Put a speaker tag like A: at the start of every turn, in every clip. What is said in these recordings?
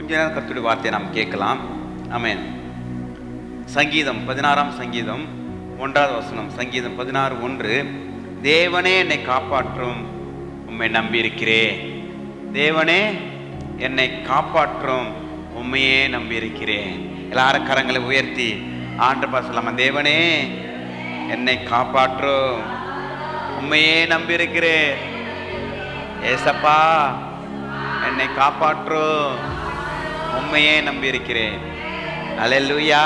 A: கொஞ்ச நேரம் கர்த்தருடைய வார்த்தையை நாம் கேட்கலாம். அமேன் சங்கீதம் பதினாறாம் சங்கீதம் ஒன்றாவது வசனம். சங்கீதம் பதினாறு ஒன்று. தேவனே என்னை காப்பாற்றும் உண்மை நம்பியிருக்கிறேன். தேவனே என்னை காப்பாற்றும் உண்மையே நம்பியிருக்கிறேன். எல்லாரும் கரங்களை உயர்த்தி ஆண்டு சொல்லாம? தேவனே என்னை காப்பாற்றும் உண்மையே நம்பியிருக்கிறேன். ஏசப்பா என்னை காப்பாற்றும். உண்மையே நம்பியிருக்கிறேன். அலெல்லுயா.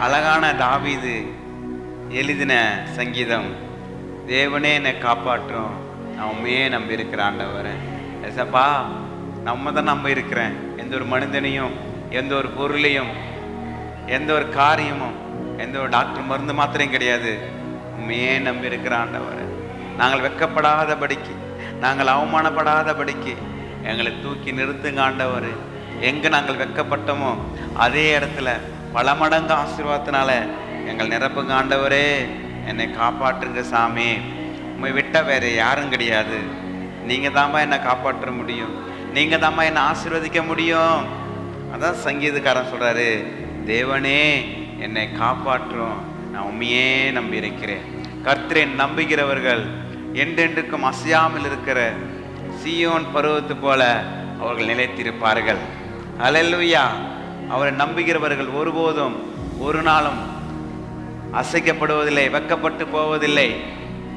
A: அழகான தாவிது எழுதின சங்கீதம். தேவனே என்னை காப்பாற்றும். நான் உண்மையே நம்பி இருக்கிறேன் நம்ம தான் நம்ப இருக்கிறேன் எந்த ஒரு மனிதனையும் எந்த ஒரு பொருளையும் எந்த ஒரு காரியமும் எந்த ஒரு டாக்டர் மருந்து மாத்திரையும் கிடையாது. உண்மையே நம்பி இருக்கிற நாங்கள் வெக்கப்படாதபடிக்கு நாங்கள் அவமானப்படாதபடிக்கு எங்களை தூக்கி நிறுத்துங்க ஆண்டவர். எங்கே நாங்கள் வெக்கப்பட்டோமோ அதே இடத்துல பல மடங்கு ஆசீர்வாதத்தினால எங்கள் நிரப்புங்க ஆண்டவரே. என்னை காப்பாற்றுங்க சாமி. உண்மை விட்ட வேற யாரும் கிடையாது. நீங்கள் தாம்மா என்னை காப்பாற்ற முடியும். நீங்கள் தாம்மா என்னை ஆசீர்வதிக்க முடியும். அதான் சங்கீதக்காரன் சொல்றாரு தேவனே என்னை காப்பாற்றும். நான் உண்மையே நம்பி இருக்கிறேன் கர்த்தரை நம்புகிறவர்கள் என்றென்றுக்கும் அசையாமல் இருக்கிற சீயோன் பருவத்து போல அவர்கள் நிலைத்திருப்பார்கள். அல்லேலூயா அவரை நம்புகிறவர்கள் ஒருபோதும் ஒரு நாளும் அசைக்கப்படுவதில்லை வெக்கப்பட்டு போவதில்லை.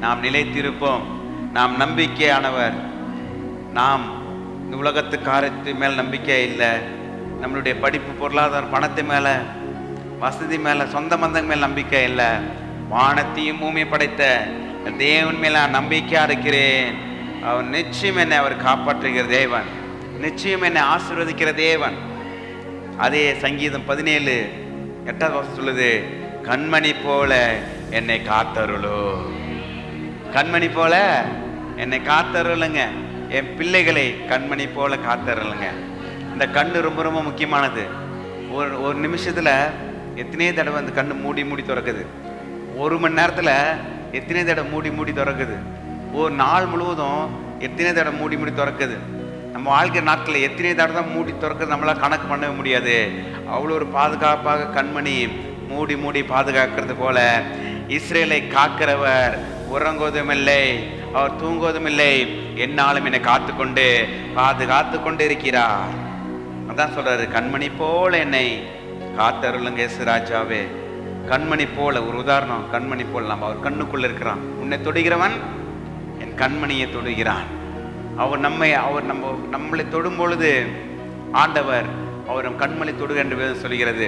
A: நாம் நிலைத்திருப்போம். நாம் நம்பிக்கையானவர். நாம் இந்த உலகத்து காரியத்து மேல் நம்பிக்கை இல்லை. நம்மளுடைய படிப்பு பொருளாதார பணத்து மேலே வசதி மேலே சொந்த பந்தங்க மேல் நம்பிக்கை இல்லை. வானத்தையும் பூமி படைத்த தேவன் மேல் நான் நம்பிக்கையாக இருக்கிறேன். அவர் நிச்சயம் என்னை அவர் காப்பாற்றுகிற தேவன். நிச்சயம் என்னை ஆசிர்வதிக்கிற தேவன். அதே சங்கீதம் பதினேழு எட்டாவது வருஷம் சொல்லுது கண்மணி போல என்னை காத்தருளோ. கண்மணி போல என்னை காத்தருளுங்க. என் பிள்ளைகளை கண்மணி போல காத்தருளுங்க. இந்த கண்ணு ரொம்ப ரொம்ப முக்கியமானது. ஒரு ஒரு நிமிஷத்துல எத்தனையோ தடவை அந்த கண்ணு மூடி மூடி திறக்குது. ஒரு மணி நேரத்துல எத்தனையோ தடவை மூடி மூடி திறக்குது. ஒரு நாள் முழுவதும் எத்தனை தடவை மூடி மூடி திறக்குது. நம்ம வாழ்க்கை நாட்களில் எத்தனை தடவை தான் மூடி திறக்குது நம்மளால் கணக்கு பண்ணவே முடியாது. அவ்வளோ ஒரு பாதுகாப்பாக கண்மணி மூடி மூடி பாதுகாக்கிறது போல இஸ்ரேலை காக்கிறவர் உறங்குவதும் இல்லை அவர் தூங்குவதும் இல்லை. என்னாலும் என்னை காத்துக்கொண்டு பாதுகாத்து கொண்டு இருக்கிறார் அதான் சொல்றாரு கண்மணி போல என்னை காத்தருளுங்க ராஜாவே கண்மணி போல ஒரு உதாரணம் கண்மணி போல நம்ம அவர் கண்ணுக்குள்ள இருக்கிறான். உன்னை தொடுகிறவன் என் கண்மணியை தொடுகிறான். அவர் நம்மை அவர் நம்ம நம்மளை தொடும் பொழுது ஆண்டவர் அவர் நம் கண்மலை தொடுக என்று வேதம் சொல்கிறது.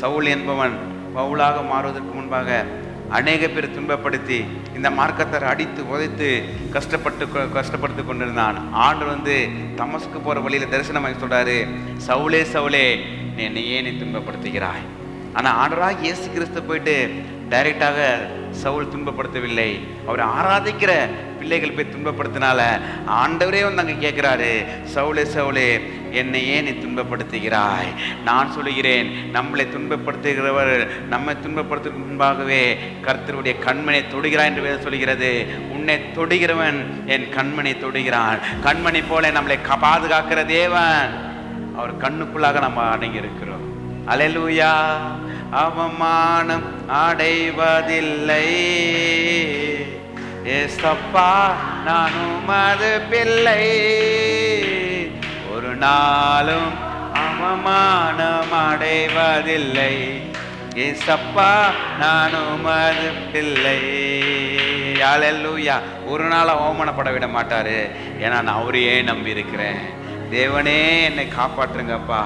A: சவுல் என்பவன் பவுலாக மாறுவதற்கு முன்பாக அநேக பேர் துன்பப்படுத்தி இந்த மார்க்கத்தார் அடித்து உதைத்து கஷ்டப்பட்டு கஷ்டப்படுத்தி கொண்டிருந்தான். ஆண்டு வந்து தமஸ்க்கு போகிற வழியில் தரிசனமாக சொல்கிறாரு சவுலே சவுலே நீ என்னை நீ துன்பப்படுத்துகிறாய். ஆனால் ஆண்டராக இயேசு கிறிஸ்து போயிட்டு டைரெக்டாக சவுல் துன்பப்படுத்தவில்லை. அவர் ஆராதிக்கிற பிள்ளைகள் போய் துன்பப்படுத்தினால ஆண்டவரே வந்து அங்கே கேட்குறாரு சவுளே சவுளே என்னை ஏன் நீ துன்பப்படுத்துகிறாய்? நான் சொல்லுகிறேன் நம்மளை துன்பப்படுத்துகிறவர் நம்மை துன்பப்படுத்துவதற்கு முன்பாகவே கர்த்தருடைய கண்மனை தொடுகிறாய் என்று வேதம் சொல்கிறது உன்னை தொடுகிறவன் என் கண்மனை தொடுகிறான். கண்மணி போல நம்மளை பாதுகாக்கிற தேவன். அவர் கண்ணுக்குள்ளாக நம்ம அடங்கி இருக்கிறோம் அலையலூயா அவமானம் அடைவதில்லை. ஏசப்பா நான் உமது பிள்ளை. ஒரு நாளும் அவமானம் அடைவதில்லை. ஏசப்பா நான் உமது பிள்ளை. யாழல்லூயா ஒரு நாள் அவமானப்பட விட மாட்டாரு. ஏன்னா நான் அவரையே நம்பி இருக்கிறேன் தேவனே என்னை காப்பாற்றுங்கப்பா.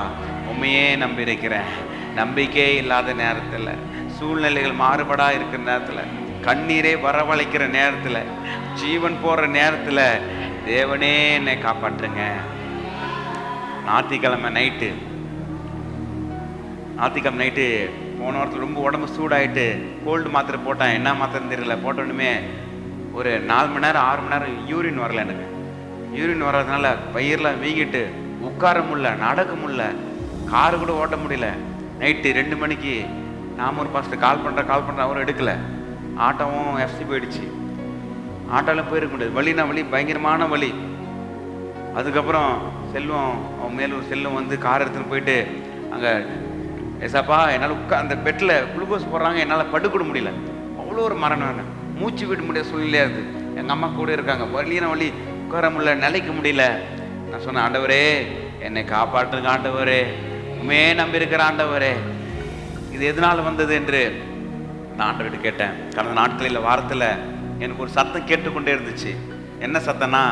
A: உண்மையே நம்பி இருக்கிறேன் நம்பிக்கையே இல்லாத நேரத்தில் சூழ்நிலைகள் மாறுபடாக இருக்கிற நேரத்தில் கண்ணீரே வரவழைக்கிற நேரத்தில் ஜீவன் போகிற நேரத்தில் தேவனே என்னை காப்பாற்றுங்க. ஞாத்திக்கிழமை நைட்டு ஞாத்திக்கிழமை நைட்டு போன வாரத்தில் ரொம்ப உடம்பு சூடாயிட்டு கோல்டு மாத்திரை போட்டேன். என்ன மாத்திரைன்னு தெரியல. போட்டோன்னுமே ஒரு நாலு மணி நேரம் ஆறு மணி நேரம் யூரின் வரல எனக்கு. யூரின் வர்றதுனால பயிரெலாம் வீங்கிட்டு உட்கார முடில நடக்க முடில காரு கூட ஓட்ட முடியல. நைட்டு ரெண்டு மணிக்கு நாம ஒரு பாஸ்டர் கால் பண்ணுறேன் கால் பண்ணுறேன் அவரும் எடுக்கல. ஆட்டோவும் எஃப்சி போயிடுச்சு. ஆட்டோலாம் போயிருக்க முடியாது. வலினா வலி பயங்கரமான வழி அதுக்கப்புறம் செல்வம் அவன் மேலும் செல்வம் வந்து கார் எடுத்துன்னு போயிட்டு அங்கே ஏசாப்பா என்னால் உட்கா அந்த பெட்டில் குளுக்கோஸ் போடுறாங்க என்னால் படுக்கூட முடியல. அவ்வளோ ஒரு மரணம் மூச்சு விட முடியாத சூழ்நிலையாக இருக்குது எங்கள் அம்மா கூட இருக்காங்க. வழியின வழி உட்கார முடியல நிலைக்க முடியல. நான் சொன்னேன் ஆண்டவரே என்னை காப்பாற்றுங்க ஆண்டவரே. உமே நம்பியிருக்கிற ஆண்டவரே இது எதனால் வந்தது என்று நான் ஆண்டவர்கிட்ட கேட்டேன். கடந்த நாட்களில் வாரத்தில் எனக்கு ஒரு சத்தம் கேட்டுக்கொண்டே இருந்துச்சு. என்ன சத்தம்னா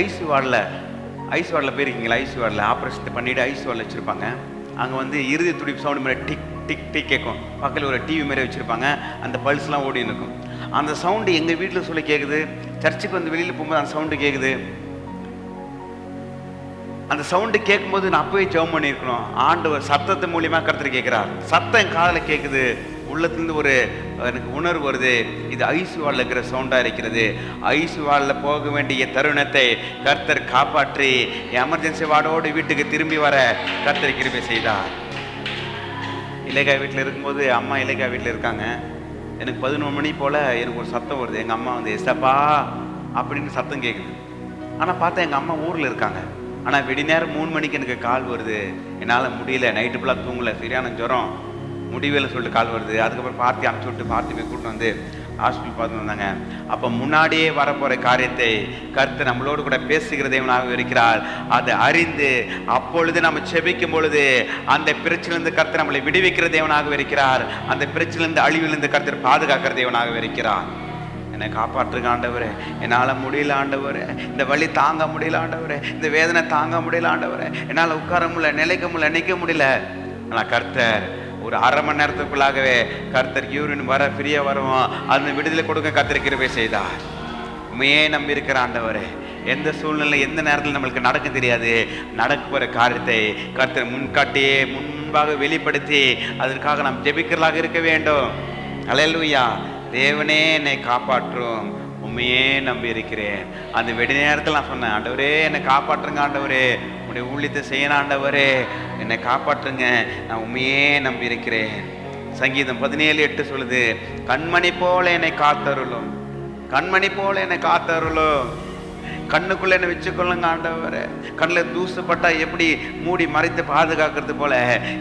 A: ஐசி வார்டில் ஐசி வார்டில் போயிருக்கீங்களா? ஐசி வார்டில் ஆப்ரேஷன் பண்ணிவிட்டு ஐசி வார்டில் வச்சுருப்பாங்க. அங்கே வந்து இறுதி துடிப்பு சவுண்டு மாதிரி டிக் டிக் டிக் கேட்கும். பக்கத்தில் ஒரு டிவி மாதிரி வச்சுருப்பாங்க. அந்த பல்ஸ்லாம் ஓடி இருக்கும். அந்த சவுண்டு எங்கள் வீட்டில் சொல்லி கேட்குது. சர்ச்சுக்கு வந்து வெளியில் போகும்போது அந்த சவுண்டு கேட்குது. அந்த சவுண்டு கேட்கும்போது நான் அப்பவே ஜெபம் பண்ணியிருக்கணும். ஆண்டவர் சத்தத்து மூலியமாக கருத்து கேட்குறார். சத்தம் என் காதில் கேட்குது உள்ளத்துலேருந்து ஒரு எனக்கு உணர்வு வருது. இது ஐசி வாலில் இருக்கிற சவுண்டாக இருக்கிறது. ஐசி வாலில் போக வேண்டிய தருணத்தை கர்த்தர் காப்பாற்றி எமர்ஜென்சி வார்டோடு வீட்டுக்கு திரும்பி வர கர்த்தர் கிருபை செய்தார். இலேகா வீட்டில் இருக்கும்போது அம்மா இலேகா வீட்டில் இருக்காங்க. எனக்கு பதினொன்று மணி போல் எனக்கு ஒரு சத்தம் வருது. எங்கள் அம்மா வந்து எஸ்டப்பா அப்படின்னு சத்தம் கேட்குது ஆனால் பார்த்தா எங்கள் அம்மா ஊரில் இருக்காங்க. ஆனால் விடி நேரம் மூணு மணிக்கு எனக்கு கால் வருது. என்னால் முடியல. நைட்டு ஃபுல்லாக தூங்கலை. சரியான ஜுரம். முடிவில் சொல்லிட்டு கால் வருது. அதுக்கப்புறம் பார்த்தி அனுப்பிச்சி விட்டு பார்த்தி போய் கூட்டு வந்து ஹாஸ்பிட்டல் பார்த்து வந்தாங்க. அப்போ முன்னாடியே வரப்போகிற காரியத்தை கருத்து நம்மளோடு கூட பேசுகிற தேவனாக இருக்கிறார். அதை அறிந்து அப்பொழுது நம்ம செபிக்கும் பொழுது அந்த பிரச்சனையிலிருந்து கருத்து நம்மளை விடுவிக்கிற தேவனாக இருக்கிறார். அந்த பிரச்சனையிலிருந்து அழிவிலிருந்து கர்த்தர் பாதுகாக்கிற தேவனாக இருக்கிறார். என்னை காப்பாற்றுங்க ஆண்டவரே. என்னால் முடியல ஆண்டவரே. இந்த வழி தாங்க முடியல ஆண்டவரே. இந்த வேதனை தாங்க முடியல ஆண்டவரே. என்னால் உட்கார முடியல நிலைக்க முடியல நிற்க முடியல. ஆனால் கர்த்தர் ஒரு அரை மணி நேரத்துக்குள்ளாகவே கர்த்தர் யூரின் வர ஃப்ரீயாக வருவோம் அந்த விடுதலை கொடுக்க கர்த்தர் கிருபை செய்தார். உண்மையே நம்பி இருக்கிற ஆண்டவரே. எந்த சூழ்நிலை எந்த நேரத்தில் நம்மளுக்கு நடக்க தெரியாது. நடக்க போகிற காரியத்தை கர்த்தர் முன்காட்டியே முன்பாக வெளிப்படுத்தி அதற்காக நாம் ஜெபிக்கிறதாக இருக்க வேண்டும். அலையலுயா தேவனே என்னை காப்பாற்றும். உண்மையே நம்பி இருக்கிறேன் அந்த வெடி நேரத்தில் நான் சொன்னேன் ஆண்டவரே என்னை காப்பாற்றுங்க ஆண்டவரே. உடைய ஊழியத்தை செய்யணும் ஆண்டவரே. என்னை காப்பாற்றுங்க. நான் உண்மையே நம்பி இருக்கிறேன் சங்கீதம் பதினேழு எட்டு சொல்லுது கண்மணி போல என்னை காத்தருளும். கண்மணி போல என்னை காத்தருளும். கண்ணுக்குள்ள என்ன வச்சுக்கொள்ளுங்க ஆண்டவரே. கண்ணில் தூசுப்பட்டா எப்படி மூடி மறைத்து பாதுகாக்கிறது போல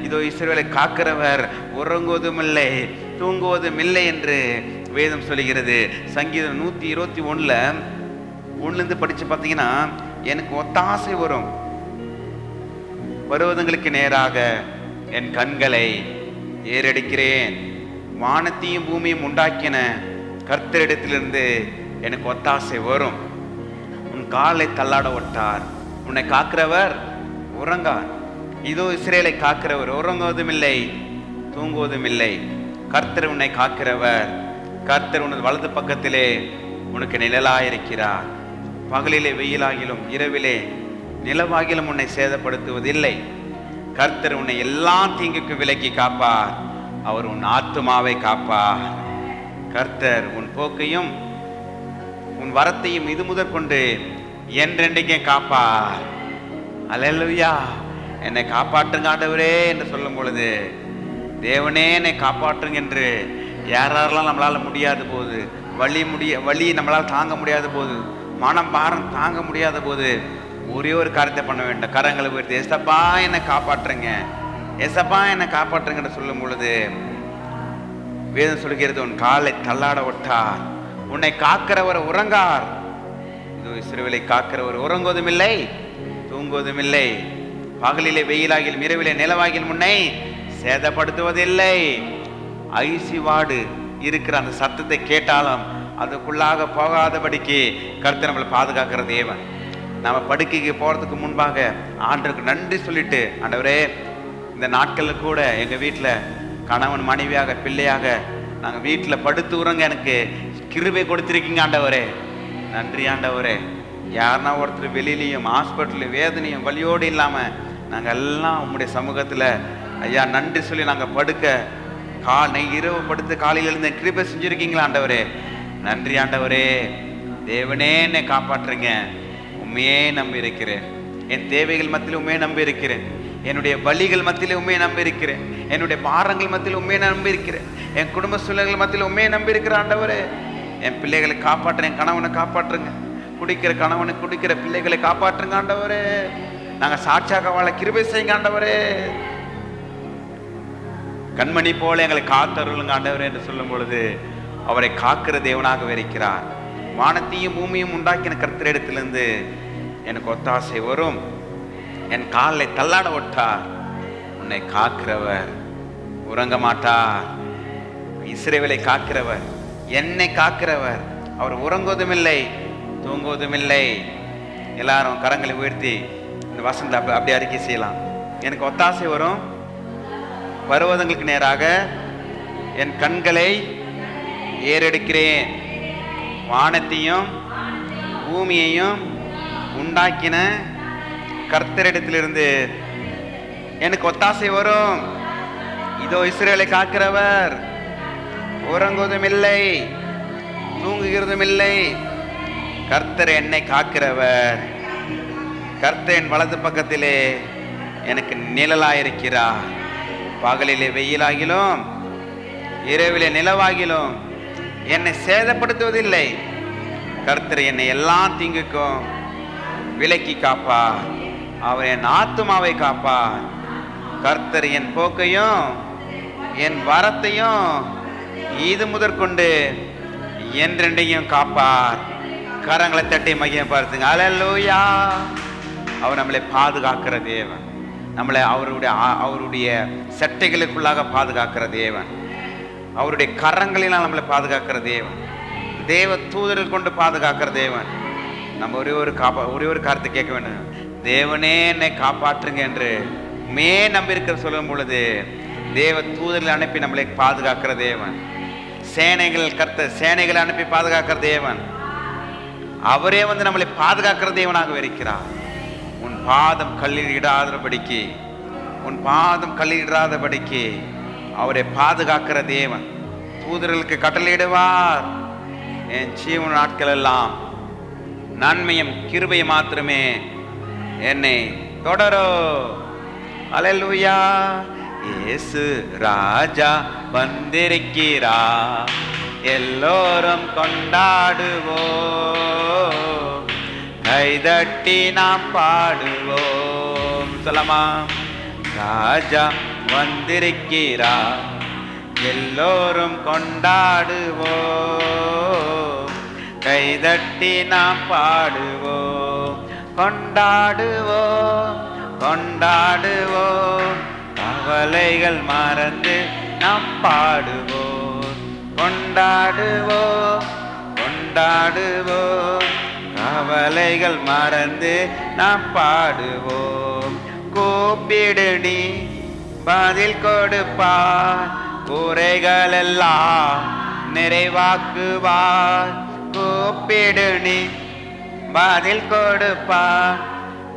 A: இதோ இஸ்ரேலை காக்கிறவர் உறங்குவதும் இல்லை தூங்குவதும் இல்லை என்று வேதம் சொல்லுகிறது. சங்கீதம் நூற்றி இருபத்தி ஒன்றில் ஒன்றுலேருந்து படித்து பார்த்தீங்கன்னா எனக்கு ஒத்தாசை வரும். பருவதங்களுக்கு நேராக என் கண்களை ஏறடிக்கிறேன். வானத்தையும் பூமியும் உண்டாக்கின கர்த்தரிடத்திலிருந்து எனக்கு ஒத்தாசை வரும். உன் காலை தள்ளாட ஒட்டார். உன்னை காக்கிறவர் உறங்கார். இதோ இஸ்ரேலை காக்கிறவர் உறங்குவதும் இல்லை தூங்குவதும் இல்லை கர்த்தர் உன்னை காக்கிறவர் கர்த்தர் உனது வலது பக்கத்திலே உனக்கு நிழலாயிருக்கிறார். பகலிலே வெயிலாகிலும் இரவிலே நிலவாகிலும் உன்னை சேதப்படுத்துவதில்லை. கர்த்தர் உன்னை எல்லா தீங்குக்கு விலக்கி காப்பார். அவர் உன் ஆத்துமாவை காப்பார். கர்த்தர் உன் போக்கையும் உன் வரத்தையும் இது முதற் கொண்டு என்றென்றைக்கே காப்பார். அல்லேலூயா. என்னை காப்பாற்றுங்க ஆண்டவரே என்று சொல்லும் பொழுது தேவனே என்னை காப்பாற்றுங்க என்று யாரெல்லாம் நம்மளால முடியாத போது வழி முடிய வழி நம்மளால் தாங்க முடியாத போது மனம் பாரம் தாங்க முடியாத போது ஒரே ஒரு காரியத்தை பண்ண வேண்டும். கரங்களை போயிடுது எசப்பா என்னை காப்பாற்றுங்க. எசப்பா என்னை காப்பாற்றுங்கன்னு சொல்லும் பொழுது வேதம் சொல்கிறது உன் காலை தள்ளாட விட்டார். உன்னை காக்கிறவர் உறங்கார். இது சிறுவிலை காக்கிறவர் உறங்குவதும் இல்லை தூங்குவதும் இல்லை. பகலிலே வெயிலாகிலும் இரவிலே நிலவாகிலும் முன்னை சேதப்படுத்துவதில்லை. ஐசி வார்டு இருக்கிற அந்த சத்தத்தை கேட்டாலும் அதுக்குள்ளாக போகாதபடிக்கு கருத்தை நம்மளை பாதுகாக்கிற தேவன். நம்ம படுக்கைக்கு போகிறதுக்கு முன்பாக ஆண்டருக்கு நன்றி சொல்லிட்டு ஆண்டவரே இந்த நாட்களில் கூட எங்கள் வீட்டில் கணவன் மனைவியாக பிள்ளையாக நாங்கள் வீட்டில் படுத்து உறங்க எனக்கு கிருபை கொடுத்துருக்கீங்க ஆண்டவரே. நன்றி ஆண்டவரே. யாருன்னா ஒருத்தர் வெளியிலையும் ஹாஸ்பிட்டலையும் வேதனையும் வழியோடு இல்லாமல் நாங்கள் எல்லாம் உங்களுடைய சமூகத்தில் ஐயா நன்றி சொல்லி நாங்கள் படுக்க காலை இரவு படுத்து காலையில் எழுந்த கிருபை செஞ்சுருக்கீங்களா ஆண்டவரே? நன்றி ஆண்டவரே. தேவனே என்னை காப்பாற்றுங்க. உண்மையே நம்பி இருக்கிறேன் என் தேவைகள் மத்தியில் உண்மையை நம்பி இருக்கிறேன் என்னுடைய வழிகள் மத்தியில் உண்மையை நம்பி இருக்கிறேன் என்னுடைய பாரங்கள் மத்தியில் உண்மையை நம்பி இருக்கிறேன் என் குடும்ப சூழல்கள் மத்தியில் உண்மையை நம்பி இருக்கிற ஆண்டவரே. என் பிள்ளைகளை காப்பாற்றுறேன் என் கணவனை காப்பாற்றுங்க. குடிக்கிற கணவனை குடிக்கிற பிள்ளைகளை காப்பாற்றுங்க ஆண்டவரே. நாங்கள் சாட்சியாக வாழ கிருபை செய்யுங்க ஆண்டவரே. கண்மணி போல எங்களை காத்தருளுங்க ஆண்டவர் என்று சொல்லும் பொழுது அவரை காக்கிற தேவனாக இருக்கிறார். வானத்தையும் பூமியும் உண்டாக்கின கர்த்தரிடத்திலிருந்து எனக்கு ஒத்தாசை வரும். என் காலை தள்ளாட விட்டார் உன்னை காக்கிறவர் உறங்க மாட்டார். இஸ்ரேவேலை காக்கிறவர் என்னை காக்கிறவர். அவர் உறங்குவதும் இல்லை தூங்குவதும் இல்லை எல்லாரும் கரங்களை உயர்த்தி இந்த வசந்த அப்படி அறிக்கை செய்யலாம். எனக்கு ஒத்தாசை வரும். பருவதங்களுக்கு நேராக என் கண்களை ஏறெடுக்கிறேன். வானத்தையும் பூமியையும் உண்டாக்கின கர்த்தரிடத்திலிருந்து எனக்கு ஒத்தாசை வரும். இதோ இஸ்ரேலை காக்கிறவர். உறங்குவதும் இல்லை தூங்குகிறதும் இல்லை. கர்த்தர் என்னை காக்கிறவர். கர்த்தர் என் வலது பக்கத்திலே எனக்கு நிழலாயிருக்கிறார். பகலிலே வெயிலாகிலும் இரவிலே நிலவாகிலும் என்னை சேதப்படுத்துவதில்லை. கர்த்தர் என்னை எல்லா தீங்குக்கும் விலக்கி காப்பா அவர் என் ஆத்துமாவை காப்பார். கர்த்தர் என் போக்கையும் என் வரத்தையும் இது முதற்கொண்டு என்றெண்டையும் காப்பார். கரங்களை தட்டி மையம் பார்த்துங்க அலலூயா அவர் நம்மளை பாதுகாக்கிற தேவன். நம்மளை அவருடைய அவருடைய சட்டைகளுக்குள்ளாக பாதுகாக்கிற தேவன். அவருடைய கரங்களினால் நம்மளை பாதுகாக்கிற தேவன். தேவ தூதர்கள் கொண்டு பாதுகாக்கிற தேவன். நம்ம ஒரே ஒரு காப்பா ஒரே ஒரு காரத்தை கேட்க வேண்டும். தேவனே என்னை காப்பாற்றுங்க என்று மே நம்பியிருக்கிற சொல்லும் பொழுது தேவ தூதர்கள் அனுப்பி நம்மளை பாதுகாக்கிற தேவன். சேனைகள் கர்த்த சேனைகளை அனுப்பி பாதுகாக்கிற தேவன். அவரே வந்து நம்மளை பாதுகாக்கிற தேவனாக இருக்கிறார். பாதம் கல்லில் இடாதபடிக்கு உன் பாதம் கல்லில் இடாதபடிக்கு அவரை பாதுகாக்கிற தேவன். தூதர்களுக்கு கட்டளையிடுவார். என் ஜீவன நாட்கள் எல்லாம் நன்மையும் கிருபையும் மாத்திரமே என்னை தொடரோ. அலலுயா இயேசு ராஜா வந்திருக்கிறா எல்லோரும் கொண்டாடுவோ கைதட்டி நாம் பாடுவோம். சொல்லமா ராஜா வந்திருக்கிறா எல்லோரும் கொண்டாடுவோம். கைதட்டி நாம் பாடுவோம். கொண்டாடுவோம். கொண்டாடுவோம். கவலைகள் மறந்து நாம் பாடுவோம். கொண்டாடுவோம். கொண்டாடுவோம். கவலைகள் மறந்து நாம் பாடுவோம். கூப்பிடு நீ பதில் கொடுப்பார். குறைகள் எல்லாம் நிறைவாக்குவார். கூப்பிடு நீ பதில் கொடுப்பார்.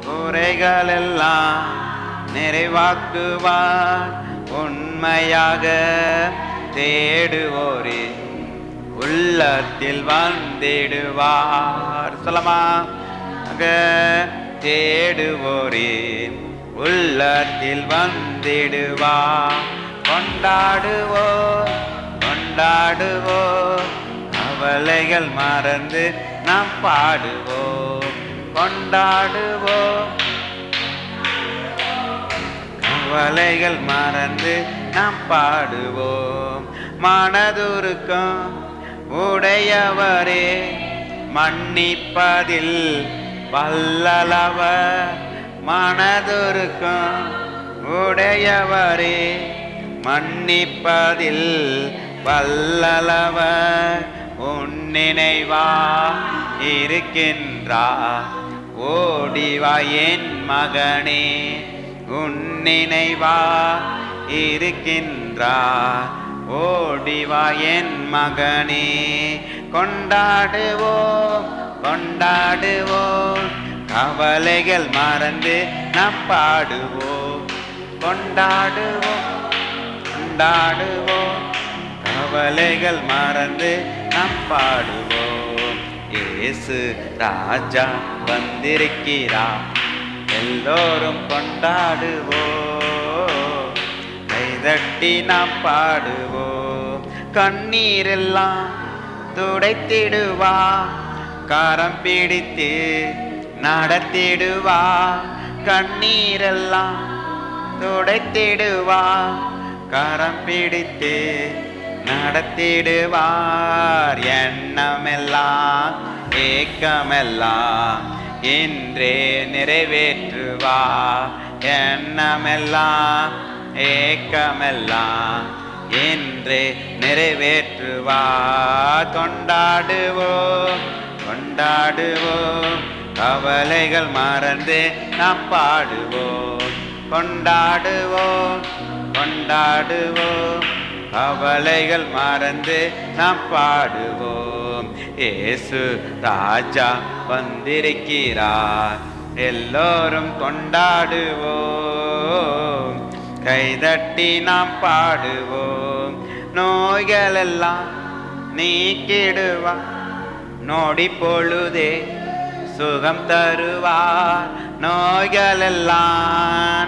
A: குறைகள் எல்லாம் நிறைவாக்குவார். உண்மையாக தேடுவோரே. உள்ளத்தில் வந்திடுவார். சொல்லமா அக தேடுவோரே உள்ளத்தில் வந்திடுவார். கொண்டாடுவோ கொண்டாடுவோ கவலைகள் மறந்து நாம் பாடுவோ கொண்டாடுவோ கவலைகள் மறந்து நாம் பாடுவோம். மனதுருக்கம் உடையவரே மன்னிப்பதில் வல்லலவர் மனதுருக்கும். உடையவரே மன்னிப்பதில் வல்லலவர் உன்னினைவா இருக்கின்றா. ஓடிவா என் மகனே உன்னினைவா இருக்கின்றா. ஓடிவா என் மகனே கொண்டாடுவோம் கொண்டாடுவோம். கவலைகள் மறந்து நாம் பாடுவோம் கொண்டாடுவோம் கொண்டாடுவோம். கவலைகள் மறந்து நாம் பாடுவோம் இயேசு ராஜா வந்திருக்கிறார். எல்லோரும் கொண்டாடுவோம். கைதட்டி நாம் பாடுவோம் கண்ணீரெல்லாம் துடைத்திடுவா. காரம் பிடித்து நடத்திடுவா. கண்ணீரெல்லாம் துடைத்திடுவா. கரம் பிடித்து நடத்திடுவார். எண்ணமெல்லாம் ஏக்கமெல்லாம் இன்றே நிறைவேற்றுவா. எண்ணமெல்லாம் ஏக்கமெல்லாம் என்று நிறைவேற்றுவா. கொண்டாடுவோம் கொண்டாடுவோம் கவலைகள் மறந்து நாம் பாடுவோம் கொண்டாடுவோம் கொண்டாடுவோம் கவலைகள் மறந்து நாம் பாடுவோம் ஏசு ராஜா வந்திருக்கிறார். எல்லோரும் கொண்டாடுவோம் கைதட்டி நாம் பாடுவோம். நோய்களெல்லாம் நீக்கிடுவா. நோடி பொழுதே சுகம் தருவார் நோய்களெல்லாம்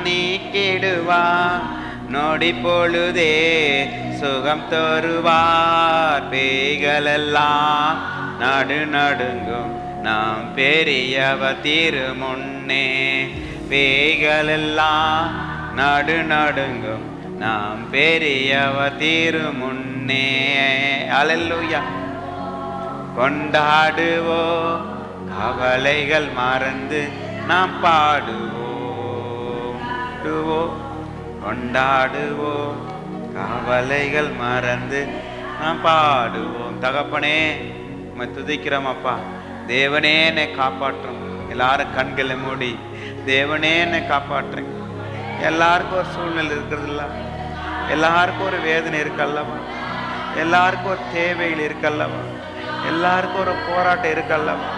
A: நீக்கிடுவார் நொடி பொழுதே சுகம் தருவார். பேய்களெல்லாம் நடு நடுங்கும் நாம் பெரியவ திருமுன்னே. பேய்களெல்லாம் நடு நாடுங்கும். நாம் பெரியவ தீரு முன்னே அலல்லூயா. கொண்டாடுவோம் கவலைகள் மறந்து நாம் பாடுவோம் கொண்டாடுவோ. கவலைகள் மறந்து நாம் பாடுவோம் தகப்பனே உம்மை துதிக்கிறோம் அப்பா. தேவனே என்னை காப்பாற்றும். எல்லாரும் கண்களை மூடி. தேவனே என்னை காப்பாற்றுங்க எல்லாருக்கும் ஒரு சூழ்நிலை இருக்கிறதில்ல. எல்லாருக்கும் ஒரு வேதனை இருக்கல்லவா? எல்லாருக்கும் ஒரு தேவைகள் இருக்கல்லவா? எல்லாருக்கும் ஒரு போராட்டம் இருக்கல்லவா?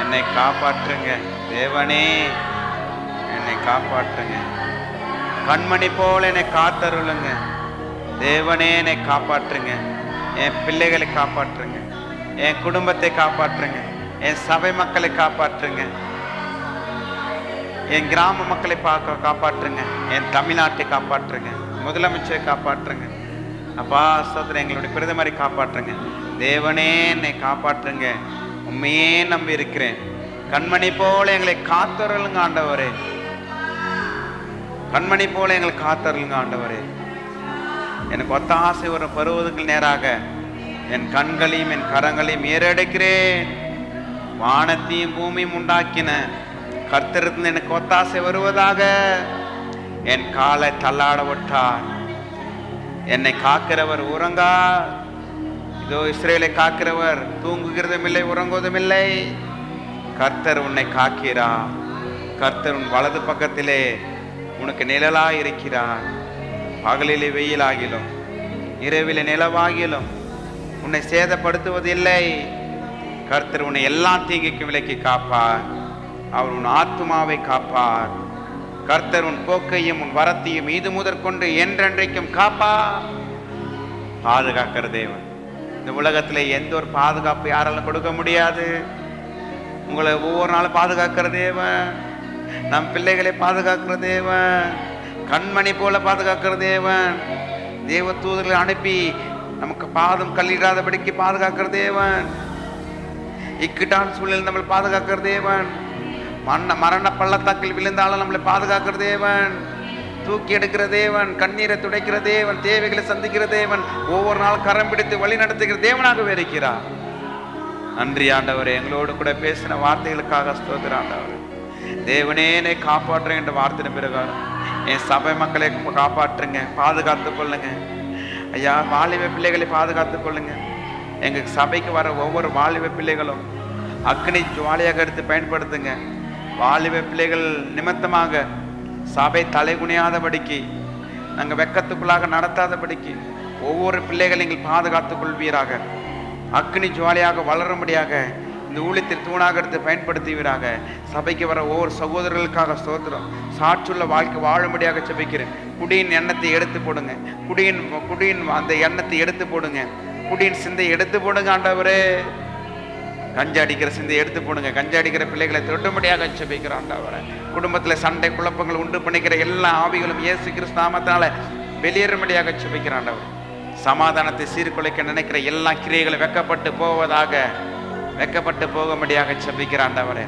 A: என்னை காப்பாற்றுங்க தேவனே. என்னை காப்பாற்றுங்க. கண்மணி போல என்னை காத்தருளுங்க. தேவனே என்னை காப்பாற்றுங்க. என் பிள்ளைகளை காப்பாற்றுங்க. என் குடும்பத்தை காப்பாற்றுங்க. என் சபை மக்களை காப்பாற்றுங்க. என் கிராம மக்களை பார்க்க காப்பாற்றுங்க. என் தமிழ்நாட்டை காப்பாற்றுங்க. முதலமைச்சரை காப்பாற்றுங்க. அப்பா சோதனை எங்களுடைய பிரதமரை காப்பாற்றுங்க. தேவனே என்னை காப்பாற்றுங்க. உண்மையே நம்பி இருக்கிறேன். கண்மணி போல எங்களை காத்தருளுங்க ஆண்டவரே. கண்மணி போல எங்களை காத்தருளுங்க ஆண்டவரே. எனக்கு ஒத்தாசை வரும் பருவதுக்கு நேராக. என் கண்களையும் என் கரங்களையும் ஏறெடுக்கிறேன். வானத்தையும் பூமியும் உண்டாக்கின. கர்த்தருந்து எனக்கு ஒத்தாசை வருவதாக. என் காலை தள்ளாட விட்டார். என்னை காக்கிறவர் உறங்கா? இதோ இஸ்ரேலை காக்கிறவர் தூங்குகிறதும் இல்லை உறங்குவதும் இல்லை. கர்த்தர் உன்னை காக்கிறா. கர்த்தர் உன் வலது பக்கத்திலே உனக்கு நிழலாய் இருக்கிறார். பகலிலே வெயிலாகிலும் இரவிலே நிலவாகிலும் உன்னை சேதப்படுத்துவதில்லை. கர்த்தர் உன்னை எல்லா தீங்குக்கும் விலக்கி காப்பார். அவர் உன் ஆத்மாவை காப்பார். கர்த்தர் உன் போக்கையும் உன் வரத்தையும் இது முதற்கொண்டு என்றென்றைக்கும் காப்பா. பாதுகாக்கிற தேவன். இந்த உலகத்தில் எந்த ஒரு பாதுகாப்பு யாராலும் கொடுக்க முடியாது. உங்களை ஒவ்வொரு நாளும் பாதுகாக்கிற தேவன். நம் பிள்ளைகளை பாதுகாக்கிற தேவன். கண்மணி போல பாதுகாக்கிற தேவன். தேவ தூதர்களை அனுப்பி நமக்கு பாதம் கல்லிடாதபடிக்கு பாதுகாக்கிற தேவன். இக்கட்டான சூழலில் நம்மளை பாதுகாக்கிற தேவன். மண்ண மரண பள்ளத்தாக்கில் விழுந்தாலும் நம்மளை பாதுகாக்கிற தேவன். தூக்கி எடுக்கிற தேவன் கண்ணீரை துடைக்கிற தேவன் தேவைகளை சந்திக்கிற தேவன் ஒவ்வொரு நாள் கரம் பிடித்து வழி நடத்துகிற தேவனாகவே இருக்கிறார். நன்றி ஆண்டவரே எங்களோடு கூட பேசின வார்த்தைகளுக்காக ஸ்தோத்திர ஆண்டவர். தேவனே என்னை காப்பாற்றுங்க என்ற வார்த்தையின் பிரகாரம் என் சபை மக்களை காப்பாற்றுங்க பாதுகாத்து கொள்ளுங்க. ஐயா வாலிப பிள்ளைகளை பாதுகாத்து கொள்ளுங்க. எங்க சபைக்கு வர ஒவ்வொரு வாலிப பிள்ளைகளும் அக்னி ஜுவாலியாக எடுத்து பயன்படுத்துங்க. வாலிப பிள்ளைகள் நிமித்தமாக சபை தலைகுனியாதபடிக்கு நாங்கள் வெக்கத்துக்குள்ளாக நடத்தாதபடிக்கு ஒவ்வொரு பிள்ளைகளை நீங்கள் பாதுகாத்துக் கொள்வீராக. அக்னி ஜுவாலியாக வளரும்படியாக இந்த ஊழியத்தில் தூணாக எடுத்து பயன்படுத்துவீராக. சபைக்கு வர ஒவ்வொரு சகோதரர்களுக்காக சோதரம் சாற்றுள்ள வாழ்க்கை வாழும்படியாக செபிக்கிறேன் குடியின் எண்ணத்தை எடுத்து போடுங்க. குடியின் குடியின் அந்த எண்ணத்தை எடுத்து போடுங்க. குடியின் சிந்தை எடுத்து போடுங்க ஆண்டவரே. கஞ்சா அடிக்கிற சிந்தை எடுத்து போடுங்க. கஞ்சா அடிக்கிற பிள்ளைகளை தொட்டும்படியாக செபிக்கிற ஆண்டவரை. குடும்பத்தில் சண்டை குழப்பங்கள் உண்டு பண்ணிக்கிற எல்லா ஆவிகளும் இயேசு கிறிஸ்து நாமத்தினால வெளியேறும்படியாக செபிக்கிற சமாதானத்தை சீர்குலைக்க நினைக்கிற எல்லா கிரியைகளும் வெக்கப்பட்டு போவதாக வெக்கப்பட்டு போகும்படியாக செபிக்கிற ஆண்டவரே.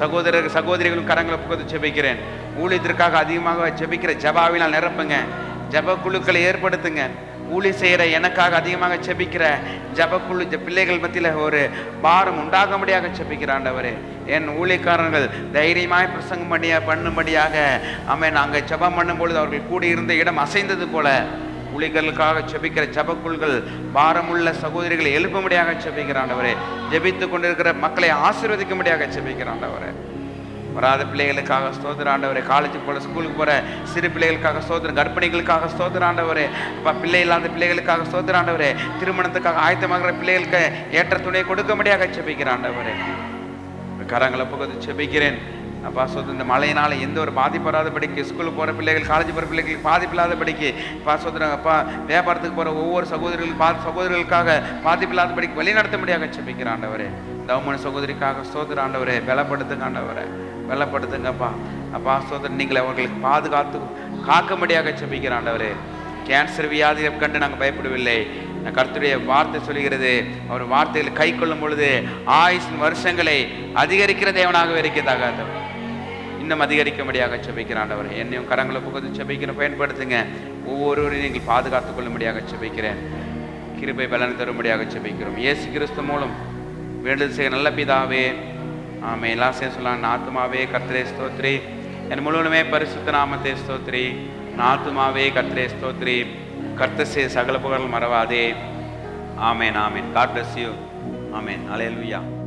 A: சகோதரர் சகோதரிகளும் கரங்களை புகுந்து ஜெபிக்கிறேன். ஊழியத்திற்காக அதிகமாக ஜெபிக்கிற ஜபாவினால் நிரப்புங்க. ஜப குழுக்களை ஏற்படுத்துங்க. ஊழி செய்கிற எனக்காக அதிகமாக செபிக்கிற ஜபக்குழு ஜ- பிள்ளைகள் மத்தியில் ஒரு பாரம் உண்டாகும்படியாக செபிக்கிறாண்டவர் என் ஊழியக்காரர்கள் தைரியமாய் பிரசங்கம் பண்ணிய பண்ணும்படியாக ஆமென் நாங்கள் ஜெபம் பண்ணும்பொழுது அவர்கள் கூடியிருந்த இடம் அசைந்தது போல ஊழியர்களுக்காக செபிக்கிற ஜபக்குள்கள் பாரமுள்ள சகோதரிகளை எழுப்பும்படியாக செபிக்கிறாண்டவரே ஜெபித்து கொண்டிருக்கிற மக்களை ஆசீர்வதிக்கும்படியாக செபிக்கிறாண்டவரே வராத பிள்ளைகளுக்காக ஸ்தோத்திர ஆண்டவரே. காலேஜுக்கு போகிற ஸ்கூலுக்கு போகிற சிறு பிள்ளைகளுக்காக ஸ்தோத்திரம் கர்ப்பிணிகளுக்காக ஸ்தோத்திர ஆண்டவரே. அப்பா பிள்ளை இல்லாத பிள்ளைகளுக்காக ஸ்தோத்திர ஆண்டவரே. திருமணத்துக்காக ஆயத்தமாகிற பிள்ளைகளுக்கு ஏற்ற துணை கொடுக்கும்படியாக செபிக்கிற ஆண்டவரே. கரங்களை புகுந்து செபிக்கிறேன் அப்பா சொத்து இந்த மழையினால எந்த ஒரு பாதிப்பு வராதபடிக்கு ஸ்கூலுக்கு போகிற பிள்ளைகள் காலேஜ் போகிற பிள்ளைகளுக்கு பாதிப்பு இல்லாதபடிக்கு அப்பா சொத்துறாங்க அப்பா வியாபாரத்துக்கு போகிற ஒவ்வொரு சகோதரிகள் பா சகோதரிகளுக்காக பாதிப்பு இல்லாதபடிக்கு வழி நடத்தும்படியாக செபிக்கிறான் ஆண்டவரே தவமன சகோதரிக்காக சோதர ஆண்டவரே. வெள்ளப்படுத்துங்கப்பா. அப்பா சோதரன் நீங்கள் அவர்களுக்கு பாதுகாத்து காக்கும்படியாக செபிக்கிற ஆண்டவரே. கேன்சர் வியாதியை கண்டு நாங்கள் பயப்படவில்லை. கர்த்தருடைய வார்த்தை சொல்கிறது அவர் வார்த்தையில் கை கொள்ளும் பொழுது ஆயுசின் வருஷங்களை அதிகரிக்கிற தேவனாகவே இருக்கிறதாக இன்னும் அதிகரிக்கும்படியாக செபிக்கிற ஆண்டவர். என்னையும் கரங்களை புகுந்து செபிக்கிற பயன்படுத்துங்க. ஒவ்வொருவரையும் நீங்கள் பாதுகாத்துக் கொள்ளும்படியாக செபிக்கிறேன் கிருபை பலன் தரும்படியாக செபிக்கிறோம் இயேசு கிறிஸ்து மூலம் வேண்டுதல் செய்ய நல்ல பிதாவே ஆமே எல்லாம் சேர்ந்து சொல்லலாம் ஆத்துமாவே கத்திரே ஸ்தோத்ரி என் முழுவதுமே பரிசுத்த நாமத்தை ஸ்தோத்ரி நாத்துமாவே கத்திரே ஸ்தோத்ரி கர்த்தர் செய்த சகல புகழ் மறவாதே. ஆமேன் ஆமேன். காட் பிளஸ் யூ ஆமேன். அலையலுயா